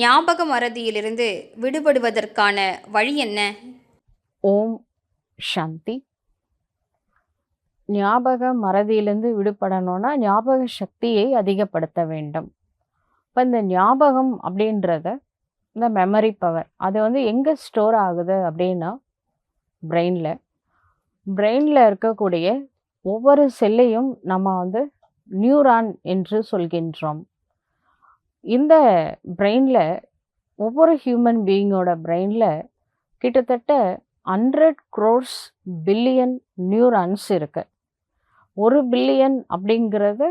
ஞாபக மறதியிலிருந்து விடுபடுவதற்கான வழி என்ன? ஓம் சாந்தி. ஞாபக மறதியிலிருந்து விடுபடணும்னா ஞாபக சக்தியை அதிகப்படுத்த வேண்டும். இப்போ இந்த ஞாபகம் அப்படின்றத இந்த மெமரி பவர் அது வந்து எங்கே ஸ்டோர் ஆகுது அப்படின்னா பிரெயினில் பிரெயினில் இருக்கக்கூடிய ஒவ்வொரு செல்லையும் நம்ம வந்து நியூரான் என்று சொல்கின்றோம். இந்த பிரெயினில் ஒவ்வொரு ஹியூமன் பீயிங்கோட பிரெயினில் கிட்டத்தட்ட ஹண்ட்ரட் க்ரோர்ஸ் பில்லியன் நியூரான்ஸ் இருக்கு. ஒரு பில்லியன் அப்படிங்கிறது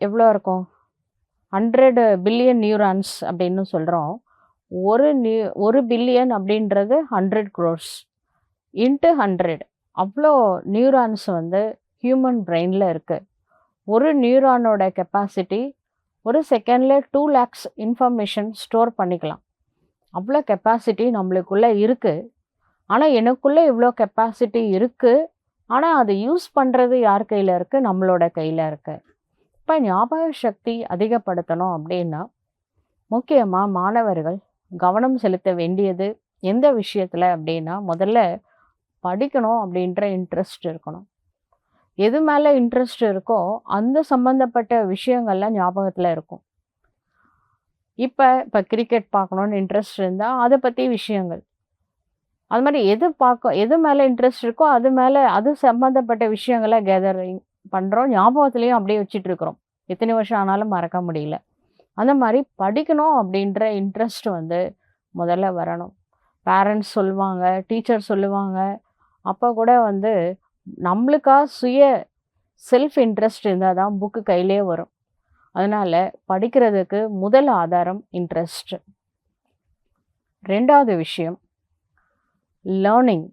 எவ்வளோ இருக்கும்? ஹண்ட்ரடு பில்லியன் நியூரான்ஸ் அப்படின்னு சொல்கிறோம் ஒரு நியூ ஒரு பில்லியன் அப்படின்றது ஹண்ட்ரட் க்ரோர்ஸ் இன்ட்டு ஹண்ட்ரட் அவ்வளோ நியூரான்ஸ் வந்து ஹியூமன் பிரெயினில் இருக்குது ஒரு நியூரானோட கெப்பாசிட்டி ஒரு செகண்டில் டூ லேக்ஸ் இன்ஃபர்மேஷன் ஸ்டோர் பண்ணிக்கலாம். அவ்வளோ கெப்பாசிட்டி நம்மளுக்குள்ளே இருக்குது ஆனால் எனக்குள்ளே இவ்வளோ கெப்பாசிட்டி இருக்குது ஆனால் அதை யூஸ் பண்ணுறது யார் கையில் இருக்குது நம்மளோட கையில் இருக்குது இப்போ ஞாபக சக்தி அதிகப்படுத்தணும் அப்படின்னா முக்கியமாக மாணவர்கள் கவனம் செலுத்த வேண்டியது எந்த விஷயத்தில் அப்படின்னா முதல்ல படிக்கணும் அப்படின்ற இன்ட்ரெஸ்ட் இருக்கணும். எது மேலே இன்ட்ரெஸ்ட் இருக்கோ அந்த சம்மந்தப்பட்ட விஷயங்கள்லாம் ஞாபகத்தில் இருக்கும். இப்போ இப்போ கிரிக்கெட் பார்க்கணுன்னு இன்ட்ரெஸ்ட் இருந்தால் அதை பற்றி விஷயங்கள். அது மாதிரி எது பார்க்க எது மேலே இன்ட்ரெஸ்ட் இருக்கோ அது மேலே அது சம்மந்தப்பட்ட விஷயங்களை கேதரிங் பண்ணுறோம் ஞாபகத்துலேயும் அப்படியே வச்சுட்டு இருக்கிறோம். எத்தனை வருஷம் ஆனாலும் மறக்க முடியல. அந்த மாதிரி படிக்கணும் அப்படின்ற இன்ட்ரெஸ்ட் வந்து முதல்ல வரணும். பேரண்ட்ஸ் சொல்லுவாங்க டீச்சர் சொல்லுவாங்க. அப்போ கூட வந்து நம்மளுக்காக சுய செல்ஃப் இன்ட்ரெஸ்ட் இருந்தால் தான் புக்கு கையிலே வரும். அதனால் படிக்கிறதுக்கு முதல் ஆதாரம் இன்ட்ரெஸ்ட் ரெண்டாவது விஷயம் லேர்னிங்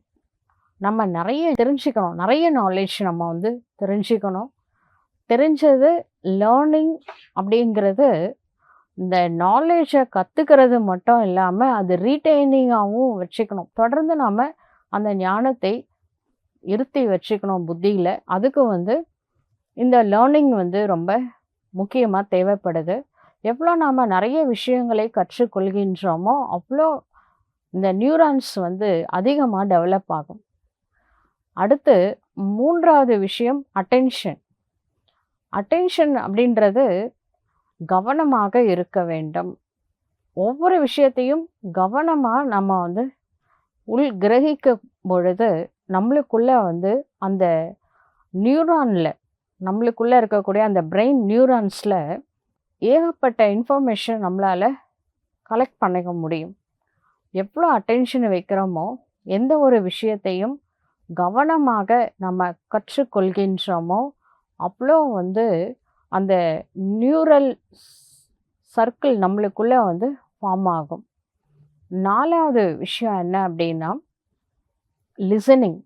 நம்ம நிறைய தெரிஞ்சுக்கணும். நிறைய நாலேஜ் நம்ம வந்து தெரிஞ்சுக்கணும். தெரிஞ்சது லேர்னிங் அப்படிங்கிறது இந்த நாலேஜை கற்றுக்கிறது மட்டும் இல்லாமல் அது ரீட்டைனிங்காகவும் வச்சுக்கணும். தொடர்ந்து நாம் அந்த ஞானத்தை இருத்தி வச்சுக்கணும் புத்தியில். அதுக்கு வந்து இந்த லேர்னிங் வந்து ரொம்ப முக்கியமாக தேவைப்படுது. எவ்வளோ நாம் நிறைய விஷயங்களை கற்றுக்கொள்கின்றோமோ அவ்வளோ இந்த நியூரான்ஸ் வந்து அதிகமாக டெவலப் ஆகும். அடுத்து மூன்றாவது விஷயம் அட்டென்ஷன் அட்டென்ஷன் அப்படின்றது கவனமாக இருக்க வேண்டும். ஒவ்வொரு விஷயத்தையும் கவனமாக நம்ம வந்து உள் கிரகிக்கும் பொழுது நம்மளுக்குள்ளே வந்து அந்த நியூரானில் நம்மளுக்குள்ளே இருக்கக்கூடிய அந்த பிரெயின் நியூரான்ஸில் ஏகப்பட்ட இன்ஃபர்மேஷன் நம்மளால் கலெக்ட் பண்ணிக்க முடியும். எவ்வளோ அட்டென்ஷன் வைக்கிறோமோ எந்த ஒரு விஷயத்தையும் கவனமாக நம்ம கற்றுக்கொள்கின்றோமோ அவ்வளோ வந்து அந்த நியூரல் சர்க்கிள் நம்மளுக்குள்ளே வந்து ஃபார்ம் ஆகும். நாலாவது விஷயம் என்ன அப்படின்னா லிசனிங்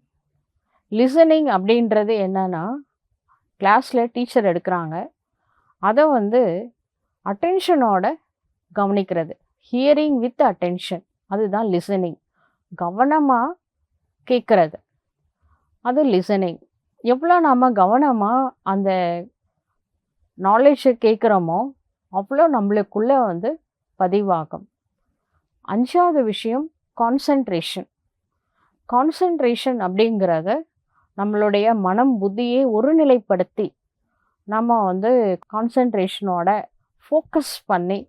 லிசனிங் அப்படின்றது என்னன்னா கிளாஸில் டீச்சர் எடுக்கிறாங்க. அதை வந்து அட்டென்ஷனோட கவனிக்கிறது. ஹியரிங் வித் அட்டென்ஷன் அதுதான் லிசனிங் கவனமாக கேட்குறது அது லிசனிங் எவ்வளோ நாம் கவனமாக அந்த நாலேஜை கேட்குறோமோ அவ்வளோ நம்மளுக்குள்ளே வந்து பதிவாகும். அஞ்சாவது விஷயம் கான்சன்ட்ரேஷன் கான்சன்ட்ரேஷன் அப்படிங்கிறத நம்மளுடைய மனம் புத்தியை ஒருநிலைப்படுத்தி நம்ம வந்து கான்சன்ட்ரேஷனோட ஃபோக்கஸ் பண்ணி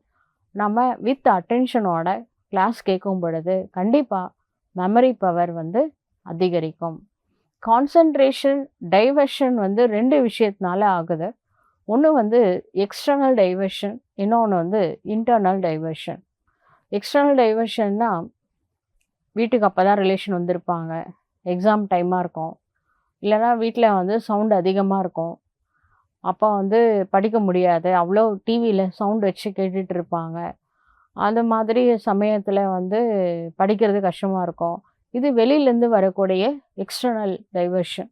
நம்ம வித் அட்டென்ஷனோட கிளாஸ் கேட்கும் பொழுது கண்டிப்பாக மெமரி பவர் வந்து அதிகரிக்கும். கான்சன்ட்ரேஷன் டைவர்ஷன் வந்து ரெண்டு விஷயத்தினால ஆகுது. ஒன்று வந்து எக்ஸ்டர்னல் டைவர்ஷன் இன்னொன்று வந்து இன்டர்னல் டைவர்ஷன் எக்ஸ்டர்னல் டைவர்ஷன்னா வீட்டுக்கு அப்போ தான் ரிலேஷன் வந்திருப்பாங்க எக்ஸாம் டைமாக இருக்கும். இல்லைனா வீட்டில் வந்து சவுண்டு அதிகமாக இருக்கும். அப்போ வந்து படிக்க முடியாது. அவ்வளோ டிவியில் சவுண்ட் வச்சு கேட்டுட்டு இருப்பாங்க. அந்த மாதிரி சமயத்தில் வந்து படிக்கிறது கஷ்டமாக இருக்கும். இது வெளியிலேருந்து வரக்கூடிய எக்ஸ்டர்னல் டைவர்ஷன்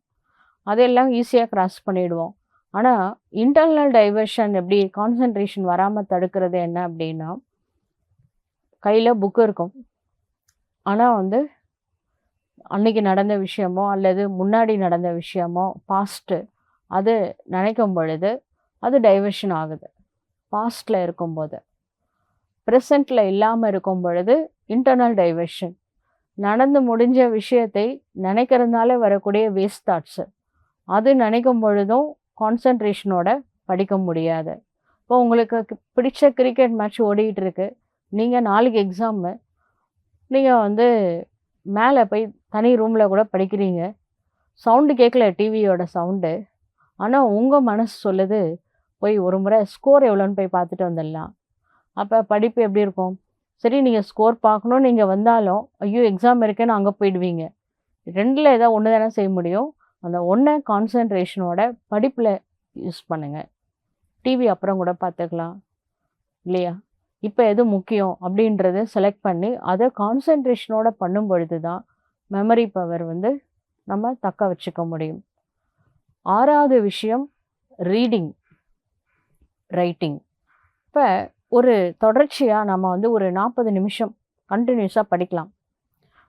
அதெல்லாம் ஈஸியாக க்ராஸ் பண்ணிவிடுவோம் ஆனால் இன்டர்னல் டைவர்ஷன் எப்படி கான்சன்ட்ரேஷன் வராமல் தடுக்கிறது என்ன அப்படின்னா கையில் புக்கு இருக்கும். ஆனால் வந்து அன்னைக்கு நடந்த விஷயமோ அல்லது முன்னாடி நடந்த விஷயமோ பாஸ்ட்டு அது நினைக்கும் பொழுது அது டைவர்ஷன் ஆகுது. பாஸ்டில் இருக்கும்போது. ப்ரெசண்ட்டில் இல்லாமல் இருக்கும் பொழுது இன்டர்னல் டைவர்ஷன் நடந்து முடிஞ்ச விஷயத்தை நினைக்கிறதுனால வரக்கூடிய வேஸ்ட் தாட்ஸு அது நினைக்கும் பொழுதும் கான்சன்ட்ரேஷனோட படிக்க முடியாது. இப்போ உங்களுக்கு பிடிச்ச கிரிக்கெட் மேட்ச் ஓடிக்கிட்டு இருக்கு. நீங்கள் நாளைக்கு எக்ஸாமு நீங்கள் வந்து மேலே போய் தனி ரூமில் கூட படிக்கிறீங்க. சவுண்டு கேட்கல டிவியோட சவுண்டு ஆனால் உங்கள் மனசு சொல்லுது போய் ஒரு முறை ஸ்கோர் எவ்வளோன்னு போய் பார்த்துட்டு வந்துடலாம். அப்போ படிப்பு எப்படி இருக்கும்? சரி நீங்கள் ஸ்கோர் பார்க்கணும் நீங்கள் வந்தாலும் ஐயோ எக்ஸாம் இருக்கேன்னு அங்கே போயிடுவீங்க. ரெண்டில் ஏதோ ஒன்று தானே செய்ய முடியும். அந்த ஒன்றை கான்சன்ட்ரேஷனோட படிப்பில் யூஸ் பண்ணுங்கள் டிவி அப்புறம் கூட பார்த்துக்கலாம். இல்லையா? இப்போ எது முக்கியம் அப்படின்றத செலக்ட் பண்ணி அதை கான்சன்ட்ரேஷனோட பண்ணும் பொழுது தான் மெமரி பவர் வந்து நம்ம தக்க வச்சுக்க முடியும். ஆறாவது விஷயம் ரீடிங் ரைட்டிங் இப்போ ஒரு தொடர்ச்சியாக நம்ம வந்து ஒரு நாற்பது நிமிஷம் கண்டினியூஸாக படிக்கலாம்.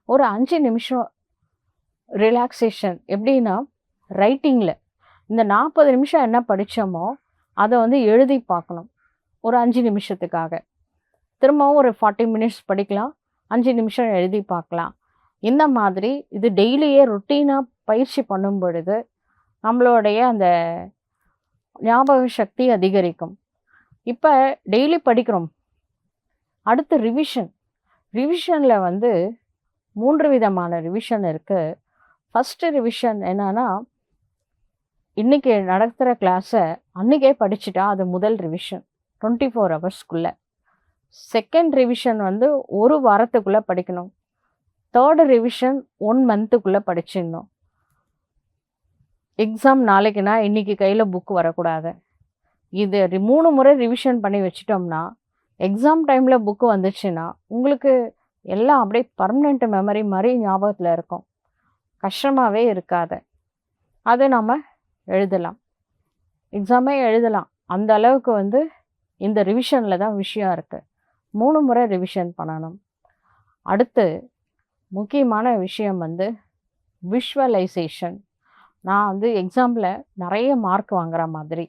ஒரு அஞ்சு நிமிஷம் ரிலாக்ஸேஷன் எப்படின்னா ரைட்டிங்கில் இந்த நாற்பது நிமிஷம் என்ன படித்தோமோ அதை வந்து எழுதி பார்க்கணும். ஒரு அஞ்சு நிமிஷத்துக்காக. திரும்பவும் ஒரு ஃபார்ட்டி மினிட்ஸ் படிக்கலாம். அஞ்சு நிமிஷம் எழுதி பார்க்கலாம். இந்த மாதிரி இது டெய்லியே ரொட்டீனாக பயிற்சி பண்ணும் பொழுது நம்மளுடைய அந்த ஞாபக சக்தி அதிகரிக்கும். இப்போ டெய்லி படிக்கிறோம். அடுத்து ரிவிஷன் ரிவிஷனில் வந்து மூன்று விதமான ரிவிஷன் இருக்குது ஃபஸ்ட்டு ரிவிஷன் என்னன்னா இன்றைக்கி நடத்துகிற கிளாஸை அன்றைக்கே படிச்சுட்டா அது முதல் ரிவிஷன் டுவெண்ட்டி ஃபோர் ஹவர்ஸ்க்குள்ளே செகண்ட் ரிவிஷன் வந்து ஒரு வாரத்துக்குள்ளே படிக்கணும். தேர்டு ரிவிஷன் ஒன் மந்த்துக்குள்ளே படிச்சிடணும். எக்ஸாம் நாளைக்குனா இன்றைக்கி கையில் புக் வரக்கூடாது. இது மூணு முறை ரிவிஷன் பண்ணி வச்சிட்டோம்னா எக்ஸாம் டைமில் புக்கு வந்துச்சுன்னா உங்களுக்கு எல்லாம் அப்படியே பர்மனெண்ட் மெமரி மாதிரி ஞாபகத்தில் இருக்கும். கஷ்டமாகவே இருக்காது. அதை நம்ம எழுதலாம். எக்ஸாமே எழுதலாம். அந்த அளவுக்கு வந்து இந்த ரிவிஷனில் தான் விஷயம் இருக்குது மூணு முறை ரிவிஷன் பண்ணணும். அடுத்து முக்கியமான விஷயம் வந்து விஷுவலைசேஷன் நான் வந்து எக்ஸாமில் நிறைய மார்க் வாங்குற மாதிரி.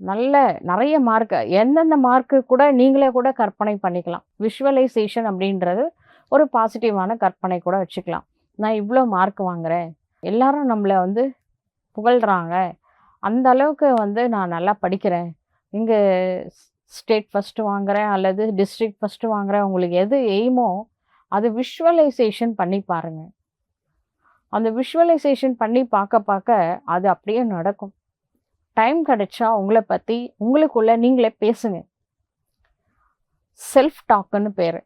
நல்ல நிறைய மார்க் எந்தெந்த மார்க்கு கூட நீங்களே கூட கற்பனை பண்ணிக்கலாம். விஷுவலைசேஷன் அப்படின்றது ஒரு பாசிட்டிவான கற்பனை கூட வச்சுக்கலாம். நான் இவ்வளோ மார்க் வாங்குகிறேன் எல்லாரும் நம்மளை வந்து புகழ்கிறாங்க அந்த அளவுக்கு வந்து நான் நல்லா படிக்கிறேன். இங்கே ஸ்டேட் ஃபஸ்ட்டு வாங்குறேன் அல்லது டிஸ்ட்ரிக்ட் ஃபஸ்ட்டு வாங்குறேன் உங்களுக்கு எது எய்மோ அது விஷுவலைசேஷன் பண்ணி பாருங்கள் அந்த விஷுவலைசேஷன் பண்ணி பார்க்க பார்க்க அது அப்படியே நடக்கும். டைம் கிடைச்சா உங்களை பற்றி உங்களுக்குள்ள நீங்களே பேசுங்க. செல்ஃப் டாக்குன்னு பேர்.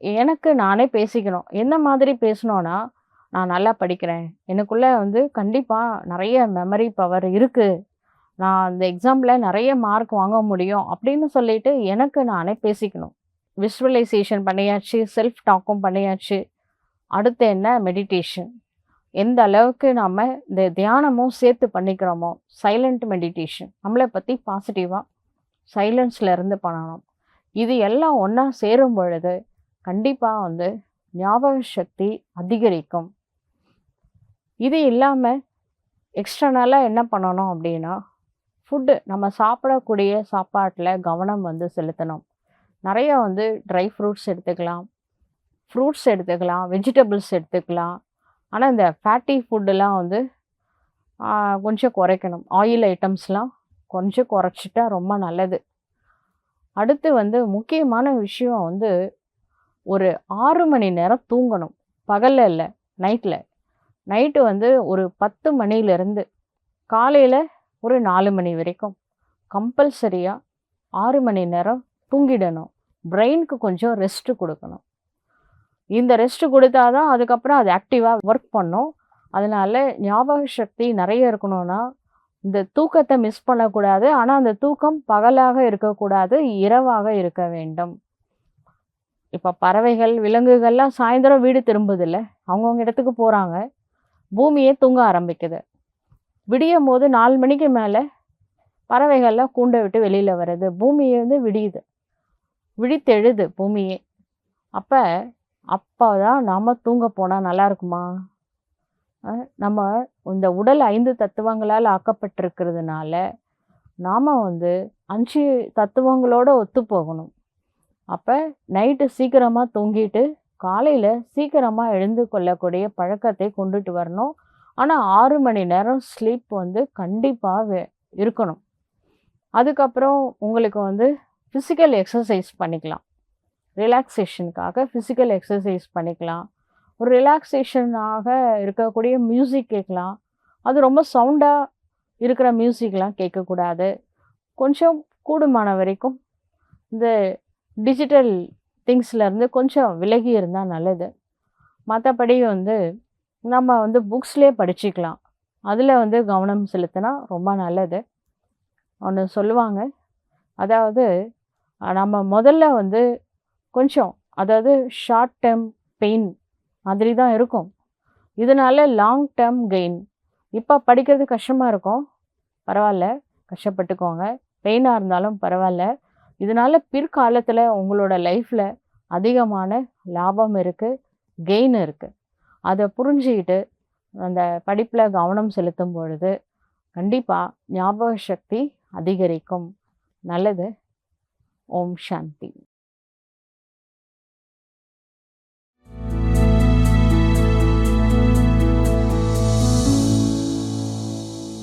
எனக்கு நானே பேசிக்கணும். எந்த மாதிரி பேசணும்னா நான் நல்லா படிக்கிறேன். எனக்குள்ளே வந்து கண்டிப்பாக நிறைய மெமரி பவர் இருக்குது நான் அந்த எக்ஸாமில் நிறைய மார்க் வாங்க முடியும் அப்படின்னு சொல்லிட்டு எனக்கு நானே பேசிக்கணும். விஷுவலைசேஷன் பண்ணியாச்சு செல்ஃப் டாக்கும் பண்ணியாச்சு. அடுத்து என்ன? மெடிடேஷன் எந்த அளவுக்கு நம்ம இந்த தியானமும் சேர்த்து பண்ணிக்கிறோமோ சைலண்ட் மெடிடேஷன் நம்மளை பற்றி பாசிட்டிவாக சைலன்ஸில் இருந்து பண்ணணும். இது எல்லாம் ஒன்றா சேரும் பொழுது கண்டிப்பாக வந்து ஞாபக சக்தி அதிகரிக்கும். இது இல்லாமல் எக்ஸ்டர்னலாக என்ன பண்ணணும் அப்படின்னா ஃபுட்டு நம்ம சாப்பிடக்கூடிய சாப்பாட்டில் கவனம் வந்து செலுத்தணும். நிறைய வந்து ட்ரை ஃப்ரூட்ஸ் எடுத்துக்கலாம். ஃப்ரூட்ஸ் எடுத்துக்கலாம். வெஜிடபிள்ஸ் எடுத்துக்கலாம். ஆனால் இந்த ஃபேட்டி ஃபுட்டெல்லாம் வந்து கொஞ்சம் குறைக்கணும். ஆயில் ஐட்டம்ஸ்லாம் கொஞ்சம் குறைச்சிட்டா ரொம்ப நல்லது. அடுத்து வந்து முக்கியமான விஷயம் வந்து ஒரு ஆறு மணி நேரம் தூங்கணும். பகலில் இல்லை நைட்டில் நைட்டு வந்து ஒரு பத்து மணிலேருந்து காலையில் ஒரு நாலு மணி வரைக்கும். கம்பல்சரியாக ஆறு மணி நேரம் தூங்கிடணும். பிரெயினுக்கு கொஞ்சம் ரெஸ்ட்டு கொடுக்கணும். இந்த ரெஸ்ட் கொடுத்தாதான் அதுக்கப்புறம் அது ஆக்டிவாக ஒர்க் பண்ணும். அதனால ஞாபக சக்தி நிறைய இருக்கணும்னா இந்த தூக்கத்தை மிஸ் பண்ணக்கூடாது. ஆனால் அந்த தூக்கம் பகலாக இருக்கக்கூடாது இரவாக இருக்க வேண்டும். இப்போ பறவைகள் விலங்குகள்லாம் சாயந்தரம் வீடு திரும்புதில்ல. அவங்கவுங்க இடத்துக்கு போகிறாங்க பூமியே தூங்க ஆரம்பிக்குது. விடியும் போது நாலு மணிக்கு மேலே பறவைகள்லாம் கூண்டை விட்டு வெளியில் வருது. பூமியை வந்து விடியுது. விழித்தெழுது பூமியே. அப்போ அப்போ தான் நாம் தூங்க போனால் நல்லா இருக்குமா? நம்ம இந்த உடல் ஐந்து தத்துவங்களால் ஆக்கப்பட்டிருக்கிறதுனால நாம் வந்து அஞ்சு தத்துவங்களோட ஒத்து போகணும். அப்போ நைட்டு சீக்கிரமாக தூங்கிட்டு காலையில் சீக்கிரமாக எழுந்து கொள்ளக்கூடிய பழக்கத்தை கொண்டுட்டு வரணும். ஆனால் ஆறு மணி நேரம் ஸ்லீப் வந்து கண்டிப்பாக இருக்கணும். அதுக்கப்புறம் உங்களுக்கு வந்து ஃபிசிக்கல் எக்ஸசைஸ் பண்ணிக்கலாம். ரிலாக்ஸேஷனுக்காக ஃபிசிக்கல் எக்ஸசைஸ் பண்ணிக்கலாம். ஒரு ரிலாக்ஸேஷனாக இருக்கக்கூடிய மியூசிக் கேட்கலாம் அது ரொம்ப சவுண்டாக இருக்கிற மியூசிக்லாம் கேட்கக்கூடாது. கொஞ்சம் கூடுமான வரைக்கும் இந்த டிஜிட்டல் திங்ஸ்லேருந்து கொஞ்சம் விலகி இருந்தால் நல்லது. மற்றபடி வந்து நம்ம வந்து புக்ஸ்லேயே படிச்சுக்கலாம். அதில் வந்து கவனம் செலுத்தினா ரொம்ப நல்லது. ஒன்று சொல்லுவாங்க. அதாவது நம்ம முதல்ல வந்து கொஞ்சம் அதாவது ஷார்ட் டேர்ம் பெயின் மாதிரி தான் இருக்கும். இதனால் லாங் டேர்ம் கெயின் இப்போ படிக்கிறது கஷ்டமாக இருக்கும். பரவாயில்ல கஷ்டப்பட்டுக்கோங்க. பெயினாக இருந்தாலும் பரவாயில்ல. இதனால் பிற்காலத்தில் உங்களோட லைஃப்பில் அதிகமான லாபம் இருக்குது கெயின் இருக்குது அதை புரிஞ்சுக்கிட்டு அந்த படிப்பில் கவனம் செலுத்தும் பொழுது கண்டிப்பாக ஞாபக சக்தி அதிகரிக்கும். நல்லது. ஓம் சாந்தி.